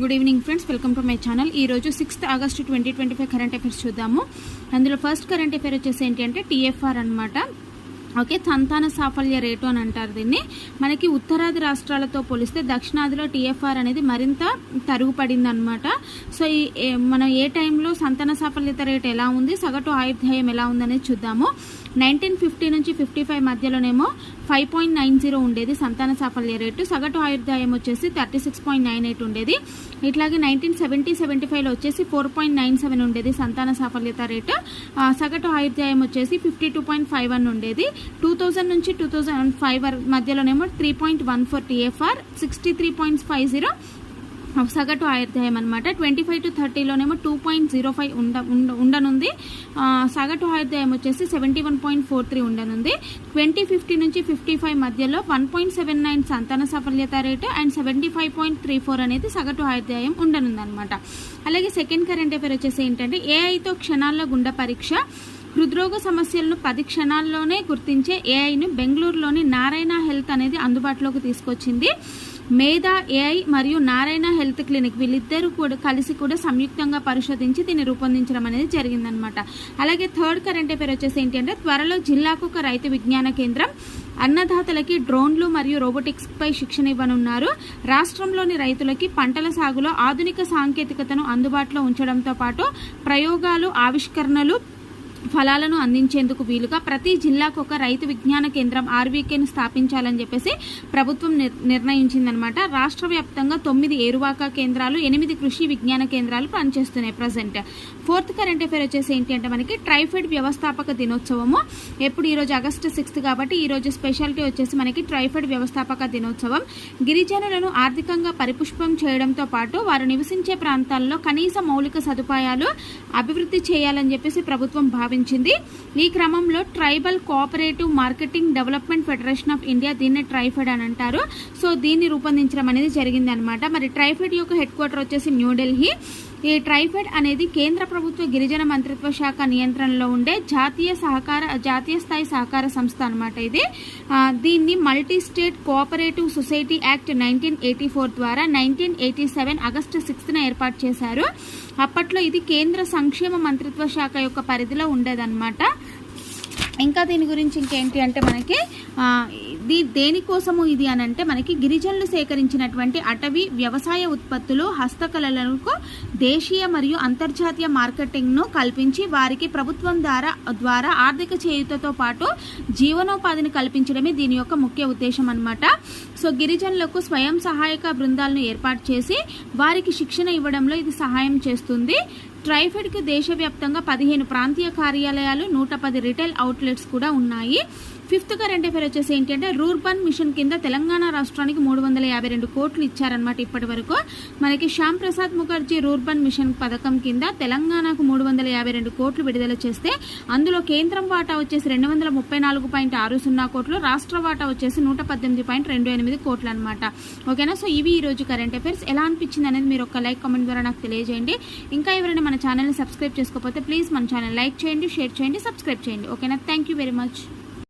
Good evening friends welcome to my channel ఈ రోజు sixth August twenty twenty five current affairs చూద్దాము. అందులో first current affair వచ్చేసి ఏంటి అంటే టీఎఫ్ఆర్ అనమాట ఓకే సంతాన సాఫల్య రేటు అని అంటారు దీన్ని. మనకి ఉత్తరాది రాష్ట్రాలతో పోలిస్తే దక్షిణాదిలో టీఎఫ్ఆర్ అనేది మరింత తరుగుపడింది అనమాట సో ఈ మనం ఏ టైంలో సంతాన సాఫల్యత రేట్ ఎలా ఉంది సగటు ఆయుర్దాయం ఎలా ఉందనేది చూద్దాము. నైన్టీన్ ఫిఫ్టీ నుంచి ఫిఫ్టీ ఫైవ్ మధ్యలోనేమో ఫైవ్ పాయింట్ నైన్ జీరో ఉండేది సంతాన సాఫల్య రేటు. సగటు ఆయుర్దాయం వచ్చేసి thirty six point nine eight ఉండేది. ఇట్లాగే నైన్టీన్ సెవెంటీ సెవెంటీ ఫైవ్లో వచ్చేసి ఫోర్ పాయింట్ నైన్ సెవెన్ ఉండేది సంతాన సాఫల్యత రేటు. సగటు ఆయుర్దాయం వచ్చేసి fifty two point five one ఉండేది. టూ థౌజండ్ నుంచి two thousand five మధ్యలోనేమో three point one four TFR sixty three point five zero. సగటు ఆయుర్దాయం అనమాట ట్వంటీ ఫైవ్ టు థర్టీలోనేమో టూ పాయింట్ జీరో ఫైవ్ ఉండ ఉండ- ఉండనుంది. సగటు ఆయుర్దాయం వచ్చేసి seventy one point four three ఉండనుంది. Twenty fifty నుంచి ఫిఫ్టీ ఫైవ్ మధ్యలో వన్ పాయింట్ సెవెన్ నైన్ సంతాన సఫల్యత rate and seventy five point three four అనేది సగటు ఆయుర్దాయం ఉండనుంది అనమాట అలాగే సెకండ్ కరెంట్ అఫేర్ వచ్చేసి ఏంటంటే ఏఐతో క్షణాల్లో గుండె పరీక్ష హృద్రోగ సమస్యలను పది క్షణాల్లోనే గుర్తించే ఏఐను బెంగళూరులోని నారాయణ హెల్త్ అనేది అందుబాటులోకి తీసుకొచ్చింది. మేధా ఏఐ మరియు నారాయణ హెల్త్ క్లినిక్ వీళ్ళిద్దరూ కూడా కలిసి కూడా సంయుక్తంగా పరిశోధించి దీన్ని రూపొందించడం అనేది జరిగిందనమాట. అలాగే థర్డ్ కరెంట్ అఫేర్ వచ్చేసి ఏంటి అంటే త్వరలో జిల్లాకు ఒక రైతు విజ్ఞాన కేంద్రం అన్నదాతలకి డ్రోన్లు మరియు రోబోటిక్స్ పై శిక్షణ ఇవ్వనున్నారు. రాష్ట్రంలోని రైతులకి పంటల సాగులో ఆధునిక సాంకేతికతను అందుబాటులో ఉంచడంతో పాటు ప్రయోగాలు ఆవిష్కరణలు ఫలాలను అందించేందుకు వీలుగా ప్రతి జిల్లాకు ఒక రైతు విజ్ఞాన కేంద్రం ఆర్వీకేను స్థాపించాలని చెప్పేసి ప్రభుత్వం నిర్ నిర్ణయించిందనమాట. రాష్ట్ర వ్యాప్తంగా తొమ్మిది ఏరువాక కేంద్రాలు ఎనిమిది కృషి విజ్ఞాన కేంద్రాలు పనిచేస్తున్నాయి ప్రజెంట్. ఫోర్త్ కరెంట్ అఫేర్ వచ్చేసి ఏంటి అంటే మనకి ట్రైఫెడ్ వ్యవస్థాపక దినోత్సవము. ఎప్పుడు ఈరోజు ఆగస్టు సిక్స్త్ కాబట్టి ఈరోజు స్పెషాలిటీ వచ్చేసి మనకి ట్రైఫెడ్ వ్యవస్థాపక దినోత్సవం. గిరిజనులను ఆర్థికంగా పరిపుష్పం చేయడంతో పాటు వారు నివసించే ప్రాంతాల్లో కనీస మౌలిక సదుపాయాలు అభివృద్ధి చేయాలని చెప్పేసి ప్రభుత్వం భావించింది ఈ క్రమంలో tribal cooperative marketing development federation of India దీన్ని ట్రైఫెడ్ అని అంటారు. సో దీన్ని రూపొందించడం అనేది జరిగింది అనమాట మరి ట్రైఫెడ్ యొక్క హెడ్ క్వార్టర్ వచ్చేసి న్యూఢిల్లీ ఈ ట్రైఫెడ్ అనేది కేంద్ర ప్రభుత్వ గిరిజన మంత్రిత్వ శాఖ నియంత్రణలో ఉండే జాతీయ సహకార జాతీయ స్థాయి సహకార సంస్థ అనమాట ఇది. దీన్ని multi state cooperative society act nineteen eighty four ద్వారా నైన్టీన్ ఎయిటీ సెవెన్ ఆగస్టు సిక్స్త్న ఏర్పాటు చేశారు. అప్పట్లో ఇది కేంద్ర సంక్షేమ మంత్రిత్వ శాఖ యొక్క పరిధిలో ఉండేదన్నమాట. ఇంకా దీని గురించి ఇంకేంటి అంటే మనకి దీ ఇది దేనికోసము ఇది అని అంటే మనకి గిరిజనులు సేకరించినటువంటి అటవీ వ్యవసాయ ఉత్పత్తులు హస్తకళలకు దేశీయ మరియు అంతర్జాతీయ మార్కెటింగ్ను కల్పించి వారికి ప్రభుత్వం ద్వారా ద్వారా ఆర్థిక చేయుతతో పాటు జీవనోపాధిని కల్పించడమే దీని యొక్క ముఖ్య ఉద్దేశం అనమాట సో గిరిజనులకు స్వయం సహాయక బృందాలను ఏర్పాటు చేసి వారికి శిక్షణ ఇవ్వడంలో ఇది సహాయం చేస్తుంది. ట్రైఫెడ్కి దేశవ్యాప్తంగా పదిహేను ప్రాంతీయ కార్యాలయాలు నూట పది రిటైల్ అవుట్లెట్స్ కూడా ఉన్నాయి. ఫిఫ్త్ కరెంట్ అఫేర్ వచ్చేసి ఏంటంటే రూర్బన్ మిషన్ కింద తెలంగాణ రాష్ట్రానికి మూడు వందల యాభై రెండు కోట్లు ఇచ్చారనమాట ఇప్పటి వరకు. మనకి శ్యామ్ ప్రసాద్ ముఖర్జీ రూర్బన్ మిషన్ పథకం కింద తెలంగాణకు మూడు వందల యాభై రెండు కోట్లు విడుదల చేస్తే అందులో కేంద్రం వాటా వచ్చేసి రెండు వందల ముప్పై నాలుగు పాయింట్ ఆరు సున్నా కోట్లు రాష్ట్ర వాటా వచ్చేసి నూట పద్దెనిమిది పాయింట్ రెండు ఎనిమిది కోట్లు అనమాట ఓకేనా? సో ఇవి ఈ రోజు కరెంట్ అఫైర్స్ ఎలా అనిపించింది అనేది మీరు ఒక లైక్ కామెంట్ ద్వారా నాకు తెలియజేయండి. ఇంకా ఎవరైనా మన ఛానల్ని సబ్స్క్రైబ్ చేసుకోకపోతే ప్లీజ్ మన ఛానల్ లైక్ చేయండి షేర్ చేయండి సబ్స్క్రైబ్ చేయండి. ఓకేనా? Thank you very much